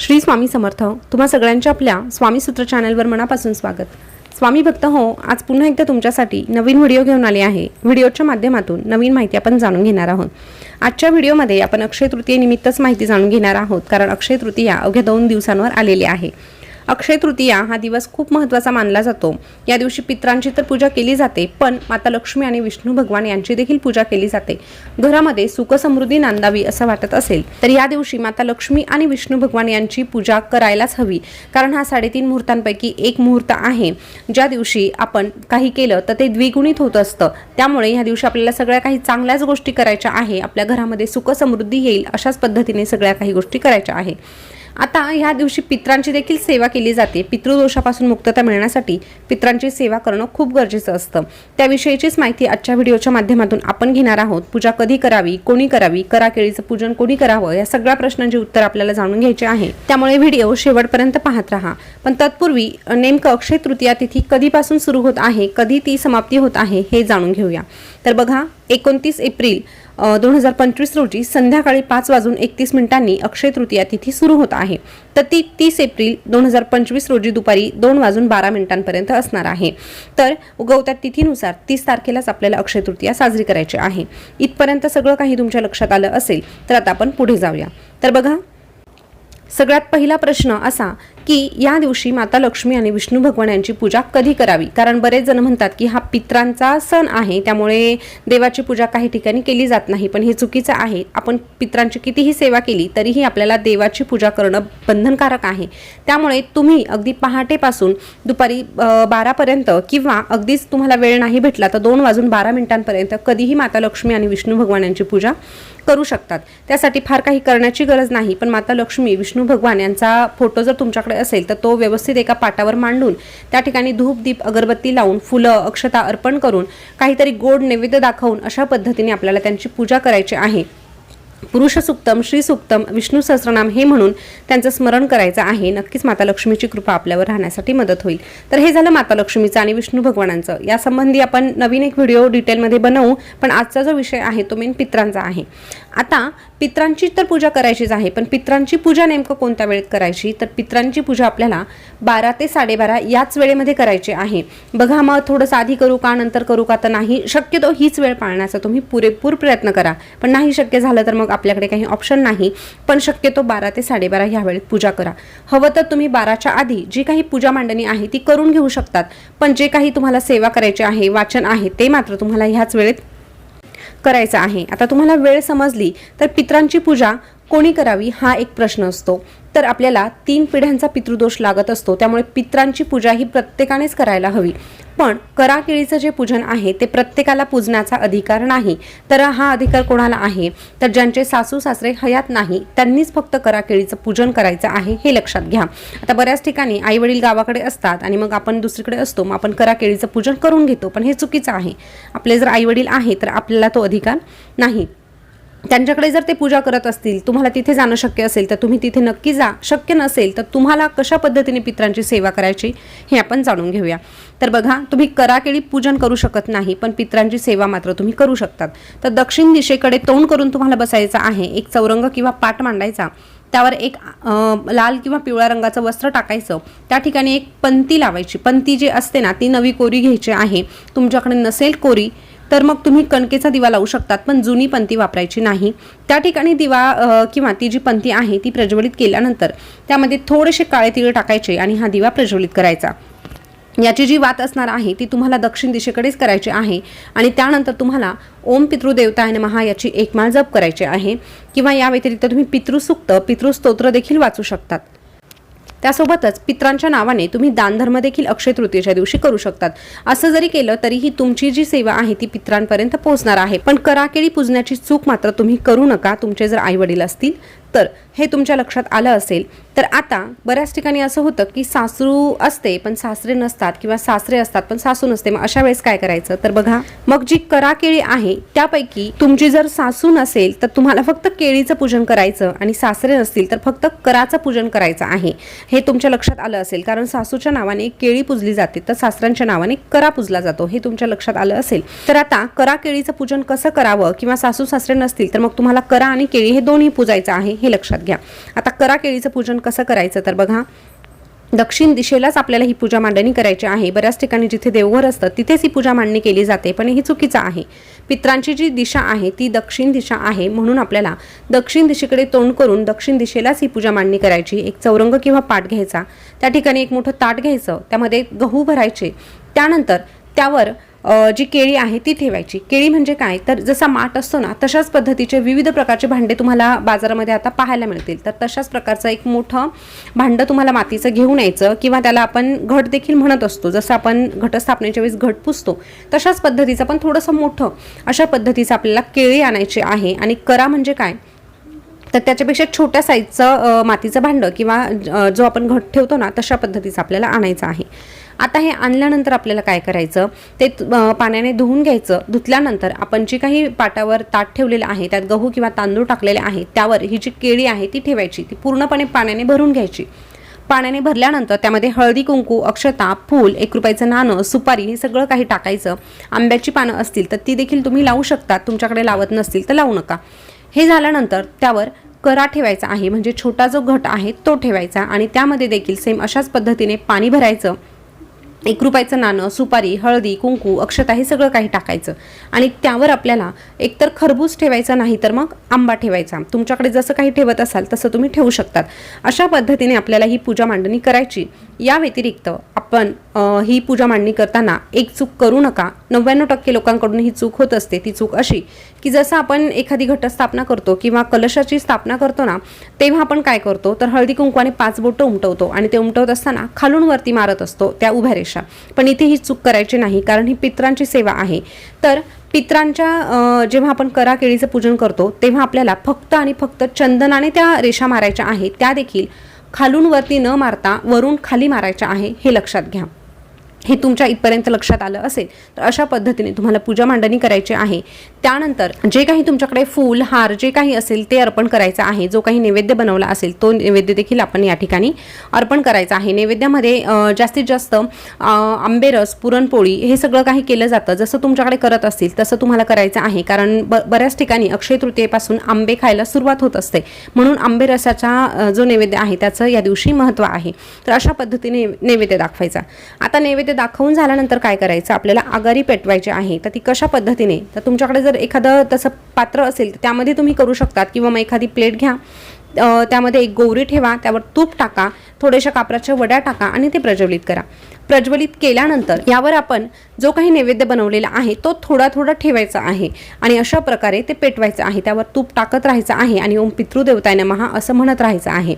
श्री स्वामी समर्थ तुम्हा सगळ्यांच्या आपल्या स्वामी सूत्र चॅनलवर मनापासून स्वागत. स्वामी भक्त हो आज पुन्हा एकदा तुमच्यासाठी नवीन व्हिडिओ घेऊन आले आहे. व्हिडिओच्या माध्यमातून नवीन माहिती आपण जाणून घेणार आहोत. आजच्या व्हिडिओमध्ये आपण अक्षय तृतीयेनिमित्तच माहिती जाणून घेणार आहोत कारण अक्षय तृतीया अवघ्या दोन दिवसांवर आलेली आहे. अक्षय तृतीया हा दिवस खूप महत्त्वाचा मानला जातो. या दिवशी पित्रांची तर पूजा केली जाते पण माता लक्ष्मी आणि विष्णू भगवान यांची देखील पूजा केली जाते. घरामध्ये सुख समृद्धी नांदावी असं वाटत असेल तर या दिवशी माता लक्ष्मी आणि विष्णू भगवान यांची पूजा करायलाच हवी कारण हा साडेतीन मुहूर्तांपैकी एक मुहूर्त आहे. ज्या दिवशी आपण काही केलं तर ते द्विगुणित होत असतं. त्यामुळे ह्या दिवशी आपल्याला सगळ्या काही चांगल्याच गोष्टी करायच्या आहे. आपल्या घरामध्ये सुख समृद्धी येईल अशाच पद्धतीने सगळ्या काही गोष्टी करायच्या आहे. आता ह्या दिवशी पित्रांची देखील सेवा केली जाते. पितृदोषापासून मुक्तता मिळण्यासाठी पित्रांची सेवा करणं खूप गरजेचं असतं. त्याविषयीचीच माहिती आजच्या व्हिडिओच्या माध्यमातून आपण घेणार आहोत. पूजा कधी करावी कोणी करावी करा केळीचं पूजन कोणी करावं या सगळ्या प्रश्नांची उत्तर आपल्याला जाणून घ्यायचे आहे. त्यामुळे व्हिडिओ शेवटपर्यंत पाहत राहा. पण तत्पूर्वी नेमकं अक्षय तृतीया तिथी कधीपासून सुरू होत आहे कधी ती समाप्ती होत आहे हे जाणून घेऊया. तर बघा एकोणतीस एप्रिल दोन हजार पंचवीस रोजी संध्याकाळी पाच वाजून एकतीस मिनिटांनी अक्षय तृतीया तिथी सुरू होत आहे. तर ती तीस एप्रिल दोन हजार पंचवीस रोजी दुपारी दोन वाजून बारा मिनिटांपर्यंत असणार आहे. तर उगवत्या तिथीनुसार तीस तारखेलाच आपल्याला अक्षय तृतीया साजरी करायची आहे. इथपर्यंत सगळं काही तुमच्या लक्षात आलं असेल तर आता आपण पुढे जाऊया. तर बघा सगळ्यात पहिला प्रश्न असा की या दिवशी माता लक्ष्मी आणि विष्णू भगवान यांची पूजा कधी करावी? कारण बरेच जण म्हणतात की हा पित्रांचा सण आहे त्यामुळे देवाची पूजा काही ठिकाणी केली जात नाही. पण हे चुकीचं आहे. आपण पित्रांची कितीही सेवा केली तरीही आपल्याला देवाची पूजा करणं बंधनकारक आहे. त्यामुळे तुम्ही अगदी पहाटेपासून दुपारी बारापर्यंत किंवा अगदीच तुम्हाला वेळ नाही भेटला तर दोन वाजून बारा मिनिटांपर्यंत कधीही माता लक्ष्मी आणि विष्णू भगवान यांची पूजा करू शकतात. त्यासाठी फार काही करण्याची गरज नाही पण माता लक्ष्मी विष्णू भगवान यांचा फोटो जर तुमच्याकडे असेल तर तो व्यवस्थित एका पाटावर मांडून त्या ठिकाणी धूप दीप अगरबत्ती लावून फुलं अक्षता अर्पण करून काहीतरी गोड नैवेद्य दाखवून अशा पद्धतीने आपल्याला त्यांची पूजा करायची आहे. पुरुष सुक्तम श्री सुक्तम विष्णू सहस्रनाम हे म्हणून त्यांचं स्मरण करायचं आहे. नक्कीच माता लक्ष्मीची कृपा आपल्यावर राहण्यासाठी मदत होईल. तर हे झालं माता लक्ष्मीचं आणि विष्णू भगवानांचं. यासंबंधी आपण नवीन एक व्हिडिओ डिटेलमध्ये बनवू पण आजचा जो विषय आहे तो मेन पित्रांचा आहे. आता पित्रांची तर पूजा करायचीच आहे पण पित्रांची पूजा नेमकं कोणत्या वेळेत करायची? तर पित्रांची पूजा आपल्याला बारा ते साडेबारा याच वेळेमध्ये करायची आहे. बघा मग थोडंसं आधी करू का नंतर करू का? तर नाही शक्यतो हीच वेळ पाळण्याचा तुम्ही पुरेपूर प्रयत्न करा. पण नाही शक्य झालं तर मग आपल्याकडे काही ऑप्शन नाही. पण शक्यतो बारा ते साडेबारा ह्या वेळेत पूजा करा. हवं तर तुम्ही बाराच्या आधी जी काही पूजा मांडणी आहे ती करून घेऊ शकतात. पण जे काही तुम्हाला सेवा करायची आहे वाचन आहे ते मात्र तुम्हाला ह्याच वेळेत करायचं आहे. आता तुम्हाला वेळ समजली तर पित्रांची पूजा कोणी करावी हा एक प्रश्न असतो. तर आपल्याला तीन पिढ्यांचा पितृदोष लागत असतो त्यामुळे पित्रांची पूजा ही प्रत्येकानेच करायला हवी. पण करा केळीचं जे पूजन आहे ते प्रत्येकाला पूजण्याचा अधिकार नाही. तर हा अधिकार कोणाला आहे? तर ज्यांचे सासू सासरे हयात नाही त्यांनीच फक्त कराकेळीचं पूजन करायचं आहे हे लक्षात घ्या. आता बऱ्याच ठिकाणी आई वडील गावाकडे असतात आणि मग आपण दुसरीकडे असतो मग आपण कराकेळीचं पूजन करून घेतो पण हे चुकीचं आहे. आपले जर आई वडील आहे तर आपल्याला तो अधिकार नाही. त्यांच्याकडे जर ते पूजा करत असतील तुम्हाला तिथे जाणं शक्य असेल तर तुम्ही तिथे नक्की जा. शक्य नसेल तर तुम्हाला कशा पद्धतीने पित्रांची सेवा करायची हे आपण जाणून घेऊया. तर बघा तुम्ही कराकेळी पूजन करू शकत नाही पण पित्रांची सेवा मात्र तुम्ही करू शकतात. तर दक्षिण दिशेकडे तोंड करून तुम्हाला बसायचं आहे एक चौरंग किंवा पाट मांडायचा. त्यावर एक लाल किंवा पिवळ्या रंगाचं वस्त्र टाकायचं. त्या ठिकाणी एक पंती लावायची. पंती जी असते ना ती नवी कोरी घ्यायची आहे. तुमच्याकडे नसेल कोरी तर मग तुम्ही कणकेचा दिवा लावू शकतात पण जुनी पंती वापरायची नाही. त्या ठिकाणी दिवा किंवा ती जी पंती आहे ती प्रज्वलित केल्यानंतर त्यामध्ये थोडेसे काळे तिळ टाकायचे आणि हा दिवा प्रज्वलित करायचा. याची जी वात असणार आहे ती तुम्हाला दक्षिण दिशेकडेच करायची आहे आणि त्यानंतर तुम्हाला ओम पितृदेवताय महा याची एकमाळ जप करायची आहे. किंवा या व्यतिरिक्त तुम्ही पितृसुक्त पितृस्तोत्र देखील वाचू शकतात. त्यासोबतच पित्रांच्या नावाने तुम्ही दानधर्म देखील अक्षय तृतीयेच्या दिवशी करू शकतात. असं जरी केलं तरीही तुमची जी सेवा आहे ती पित्रांपर्यंत पोहोचणार आहे. पण कराकेळी पुजण्याची चूक मात्र तुम्ही करू नका. तुमचे जर आई वडील असतील तर हे तुमच्या लक्षात आलं असेल. तर आता बऱ्याच ठिकाणी असं होतं की सासरू असते पण सासरे नसतात किंवा सासरे असतात पण सासू नसते. मग अशा वेळेस काय करायचं? तर बघा मग जी करा केळी आहे त्यापैकी तुमची जर सासू नसेल तर तुम्हाला फक्त केळीचं पूजन करायचं आणि सासरे नसतील तर फक्त कराचं पूजन करायचं आहे. हे तुमच्या लक्षात आलं असेल. कारण सासूच्या नावाने केळी पूजली जाते तर सासऱ्यांच्या नावाने करा पूजला जातो. हे तुमच्या लक्षात आलं असेल. तर आता करा केळीचं पूजन कसं करावं? किंवा सासू सासरे नसतील तर मग तुम्हाला करा आणि केळी हे दोन्ही पूजायचं आहे. हे हे लक्षात घ्या. आता करा केळीचं पूजन कसं करायचं? तर बघा दक्षिण दिशेलाच आपल्याला ही पूजा मांडणी करायची आहे. बऱ्याच ठिकाणी जिथे देवघर असतं तिथेच ही पूजा मांडणी केली जाते. पण हे चुकीचं आहे. पित्रांची जी दिशा आहे ती दक्षिण दिशा आहे. म्हणून आपल्याला दक्षिण दिशेकडे तोंड करून दक्षिण दिशेलाच ही पूजा मांडणी करायची. एक चौरंग किंवा पाट घ्यायचा. त्या ठिकाणी एक मोठं ताट घ्यायचं. त्यामध्ये गहू भरायचे. त्यानंतर त्यावर जी केळी आहे ती ठेवायची. केळी म्हणजे काय? तर जसा माठ असतो ना तशाच पद्धतीचे विविध प्रकारचे भांडे तुम्हाला बाजारामध्ये आता पाहायला मिळतील. तर तशाच प्रकारचं एक मोठं भांडं तुम्हाला मातीचं घेऊन यायचं किंवा त्याला आपण घट देखील म्हणत असतो. जसं आपण घटस्थापनेच्या वेळेस घट पुसतो तशाच पद्धतीचं पण थोडंसं मोठं अशा पद्धतीचं आपल्याला केळी आणायची आहे. आणि करा म्हणजे काय? तर त्याच्यापेक्षा छोट्या साईजचं मातीचं भांडं किंवा जो आपण घट ठेवतो ना तशा पद्धतीचं आपल्याला आणायचं आहे. आता हे आणल्यानंतर आपल्याला काय करायचं? ते पाण्याने धुवून घ्यायचं. धुतल्यानंतर आपण जी काही पाटावर ताट ठेवलेलं आहे त्यात गहू किंवा तांदूळ टाकलेले आहे त्यावर ही जी केळी आहे ती ठेवायची. ती पूर्णपणे पाण्याने भरून घ्यायची. पाण्याने भरल्यानंतर त्यामध्ये हळदी कुंकू अक्षता फूल एक रुपयाचं नाणं सुपारी हे सगळं काही टाकायचं. आंब्याची पानं असतील तर ती देखील तुम्ही लावू शकता. तुमच्याकडे लावत नसतील तर लावू नका. हे झाल्यानंतर त्यावर करा ठेवायचा आहे. म्हणजे छोटा जो घट आहे तो ठेवायचा आणि त्यामध्ये देखील सेम अशाच पद्धतीने पाणी भरायचं. एक रुपयाचं नाणं सुपारी हळदी कुंकू अक्षता हे सगळं काही टाकायचं. आणि त्यावर आपल्याला एकतर खरबूज ठेवायचा नाही तर मग आंबा ठेवायचा. तुमच्याकडे जसं काही ठेवत असाल तसं तुम्ही ठेवू शकतात. अशा पद्धतीने आपल्याला ही पूजा मांडणी करायची. या व्यतिरिक्त आपण ही पूजा मांडणी करताना एक चूक करू नका. नव्याण्णव टक्के लोकांकडून ही चूक होत असते. ती चूक अशी की जसं आपण एखादी घटस्थापना करतो किंवा कलशाची स्थापना करतो ना तेव्हा आपण काय करतो? तर हळदी कुंकवाने पाच बोटं उमटवतो आणि ते उमटवत असताना खालून वरती मारत असतो त्या उभ्या रेषा. पण इथे ही चूक करायची नाही कारण ही पित्रांची सेवा आहे. तर पित्रांच्या जेव्हा आपण करा केळीचं पूजन करतो तेव्हा आपल्याला फक्त आणि फक्त चंदनाने त्या रेषा मारायच्या आहेत. त्या देखील खालून वरती न मारता वरून खाली मारायच्या आहे हे लक्षात घ्या. हे तुमच्या इथपर्यंत लक्षात आलं असेल तर अशा पद्धतीने तुम्हाला पूजा मांडणी करायची आहे. त्यानंतर जे काही तुमच्याकडे फूल हार जे काही असेल ते अर्पण करायचं आहे. जो काही नैवेद्य बनवला असेल तो नैवेद्य देखील आपण या ठिकाणी अर्पण करायचा आहे. नैवेद्यामध्ये जास्तीत जास्त आंबेरस पुरणपोळी हे सगळं काही केलं जातं. जसं तुमच्याकडे करत असतील तसं तुम्हाला करायचं आहे. कारण ब बऱ्याच ठिकाणी अक्षय तृतीयेपासून आंबे खायला सुरुवात होत असते. म्हणून आंबेरसाचा रसाचा जो नैवेद्य आहे त्याचं या दिवशी महत्त्व आहे. तर अशा पद्धतीने नैवेद्य दाखवायचा. आता नैवेद्य दाखवून झाल्यानंतर काय करायचं? आपल्याला आगारी पेटवायची आहे. तर ती कशा पद्धतीने? तर तुमच्याकडे जर एखादं तसं पात्र असेल तर त्यामध्ये तुम्ही करू शकतात. किंवा मग एखादी प्लेट घ्या. त्यामध्ये एक गौरी ठेवा. त्यावर तूप टाका. थोड्याशा कापराच्या वड्या टाका आणि ते प्रज्वलित करा. प्रज्वलित केल्यानंतर यावर आपण जो काही नैवेद्य बनवलेला आहे तो थोडा थोडा ठेवायचा आहे आणि अशा प्रकारे ते पेटवायचं आहे. त्यावर तूप टाकत राहायचं आहे आणि ओम पितृदेवताय महा असं म्हणत राहायचं आहे.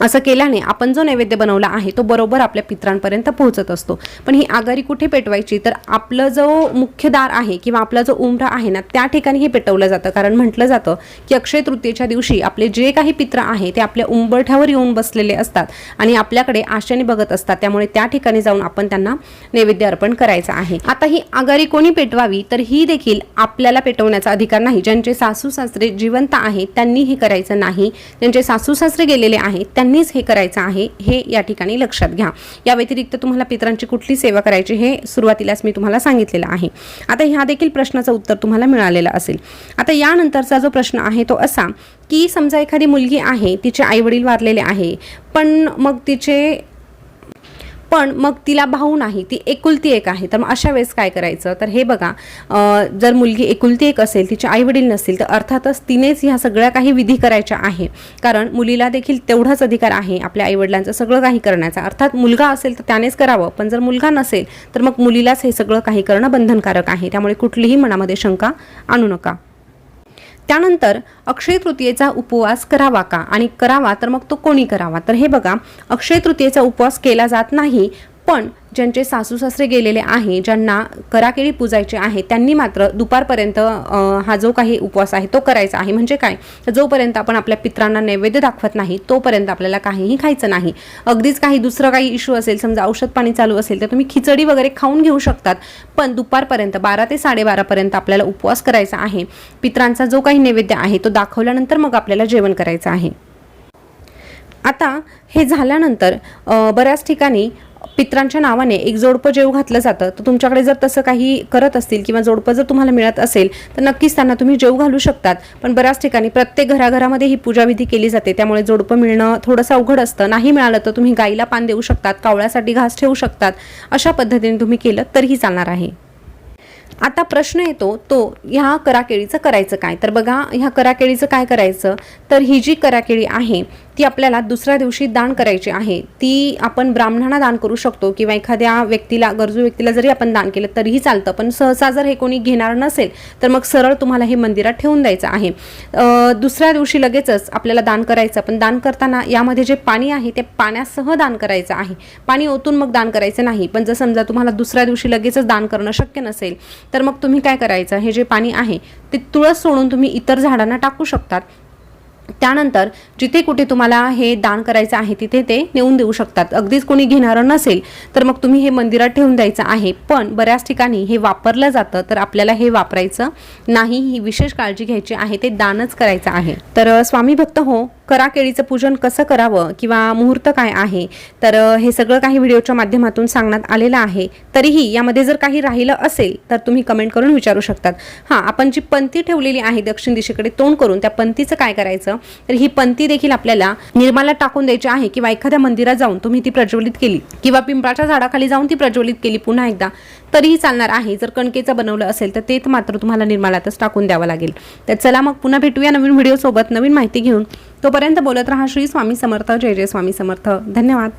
असं केल्याने आपण जो नैवेद्य बनवला आहे तो बरोबर आपल्या पित्रांपर्यंत पोहोचत असतो. पण ही आगारी कुठे पेटवायची? तर आपलं जो मुख्य दार आहे किंवा आपला जो उमरा आहे ना त्या ठिकाणी हे पेटवलं जातं. कारण म्हटलं जातं की अक्षय तृतीयेच्या दिवशी आपले जे काही पित्र आहे ते आपल्या उंबरठ्यावर येऊन बसलेले असतात आणि आपल्याकडे आशेने बघत असतात. त्यामुळे त्या ठिकाणी जाऊन आपण त्यांना नैवेद्य अर्पण करायचं आहे. आता ही आगारी कोणी पेटवावी? तर ही देखील आपल्याला पेटवण्याचा अधिकार नाही. ज्यांचे सासू सासरे जिवंत आहेत त्यांनी हे करायचं नाही. ज्यांचे सासू सासरे गेलेले आहेत त्यांनीच हे करायचं आहे हे या ठिकाणी लक्षात घ्या. या व्यतिरिक्त तुम्हाला पित्रांची कुठली सेवा करायची हे सुरुवातीलाच मी तुम्हाला सांगितलेलं आहे. आता ह्या देखील प्रश्नाचं उत्तर तुम्हाला मिळालेलं असेल. आता यानंतरचा जो प्रश्न आहे तो असा की समजा एखादी मुलगी आहे तिचे आईवडील वारलेले आहे पण मग तिचे पण मग तिला भाऊ नाही ती एकुलती एक आहे. तर मग अशा वेळेस काय करायचं? तर हे बघा जर मुलगी एकुलती एक असेल तिचे आई वडील नसतील तर अर्थातच तिनेच ह्या सगळ्या काही विधी करायच्या आहे. कारण मुलीला देखील तेवढाच अधिकार आहे आपल्या आईवडिलांचं सगळं काही करण्याचा. अर्थात मुलगा असेल तर त्यानेच करावं पण जर मुलगा नसेल तर मग मुलीलाच हे सगळं काही करणं बंधनकारक आहे. त्यामुळे कुठलीही मनामध्ये शंका आणू नका. त्यानंतर अक्षय तृतीयेचा उपवास करावा का? आणि करावा तर मग तो कोणी करावा? तर हे बघा अक्षय तृतीयेचा उपवास केला जात नाही पण ज्यांचे सासू सासरे गेलेले आहे ज्यांना कराकेळी पूजायचे आहे त्यांनी मात्र दुपारपर्यंत हा जो काही उपवास आहे तो करायचा आहे. म्हणजे काय? जोपर्यंत आपण आपल्या पित्रांना नैवेद्य दाखवत नाही तोपर्यंत आपल्याला काहीही खायचं नाही. अगदीच काही दुसरं काही इश्यू असेल समजा औषध पाणी चालू असेल तर तुम्ही खिचडी वगैरे खाऊन घेऊ शकतात. पण दुपारपर्यंत बारा ते साडेबारापर्यंत आपल्याला उपवास करायचा आहे. पित्रांचा जो काही नैवेद्य आहे तो दाखवल्यानंतर मग आपल्याला जेवण करायचं आहे. आता हे झाल्यानंतर बऱ्याच ठिकाणी पित्रांच्या नावाने एक जोडपं जेव घातलं जातं तर तुमच्याकडे जर तसं काही करत असतील किंवा जोडपं जर तुम्हाला मिळत असेल तर नक्कीच त्यांना तुम्ही जेव घालू शकतात. पण बऱ्याच ठिकाणी प्रत्येक घराघरामध्ये ही पूजाविधी केली जाते त्यामुळे जोडपं मिळणं थोडंसं अवघड असतं. नाही मिळालं तर तुम्ही गाईला पान देऊ शकतात कावळ्यासाठी घास ठेवू शकतात. अशा पद्धतीने तुम्ही केलं तरीही चालणार आहे. आता प्रश्न येतो तो ह्या कराकेळीचं करायचं काय? तर बघा ह्या कराकेळीचं काय करायचं? तर ही जी कराकेळी आहे ती आपल्याला दुसऱ्या दिवशी दान करायची आहे. ती आपण ब्राह्मणांना दान करू शकतो किंवा एखाद्या व्यक्तीला गरजू व्यक्तीला जरी आपण दान केलं तरीही चालतं. पण सहसा जर हे कोणी घेणार नसेल तर मग सरळ तुम्हाला हे मंदिरात ठेवून द्यायचं आहे. दुसऱ्या दिवशी लगेचच आपल्याला दान करायचं. पण दान करताना यामध्ये जे पाणी आहे ते पाण्यासह दान करायचं आहे. पाणी ओतून मग दान करायचं नाही. पण जर समजा तुम्हाला दुसऱ्या दिवशी लगेचच दान करणं शक्य नसेल तर मग तुम्ही काय करायचं? हे जे पाणी आहे ते तुळस सोडून तुम्ही इतर झाडांना टाकू शकतात. त्यानंतर जिथे कुठे तुम्हाला हे दान करायचं आहे तिथे ते नेऊन देऊ शकतात. अगदीच कोणी घेणारं नसेल तर मग तुम्ही हे मंदिरात ठेवून द्यायचं आहे. पण बऱ्याच ठिकाणी हे वापरलं जातं तर आपल्याला हे वापरायचं नाही. ही विशेष काळजी घ्यायची आहे ते दानच करायचं आहे. तर स्वामी भक्त हो करा केळीचं पूजन कसं करावं किंवा मुहूर्त काय आहे? तर हे सगळं काही व्हिडिओच्या माध्यमातून सांगण्यात आलेलं आहे. तरीही यामध्ये जर काही राहिलं असेल तर तुम्ही कमेंट करून विचारू शकतात. हां आपण जी पंथी ठेवलेली आहे दक्षिण दिशेकडे तोंड करून त्या पंथीचं काय करायचं? तर ही पंथी देखील आपल्याला निर्माला टाकून द्यायची आहे किंवा एखाद्या मंदिरात जाऊन तुम्ही ती प्रज्वलित केली किंवा पिंपळाच्या झाडाखाली जाऊन ती प्रज्वलित केली पुन्हा एकदा. तरीही चालणार आहे. जर कणकेचं बनवलं असेल तर ते मात्र तुम्हाला निर्मालातच टाकून द्यावं लागेल. तर चला मग पुन्हा भेटूया नवीन व्हिडिओसोबत नवीन माहिती घेऊन. तोपर्यंत बोलत रहा श्री स्वामी समर्थ. जय जय स्वामी समर्थ. धन्यवाद.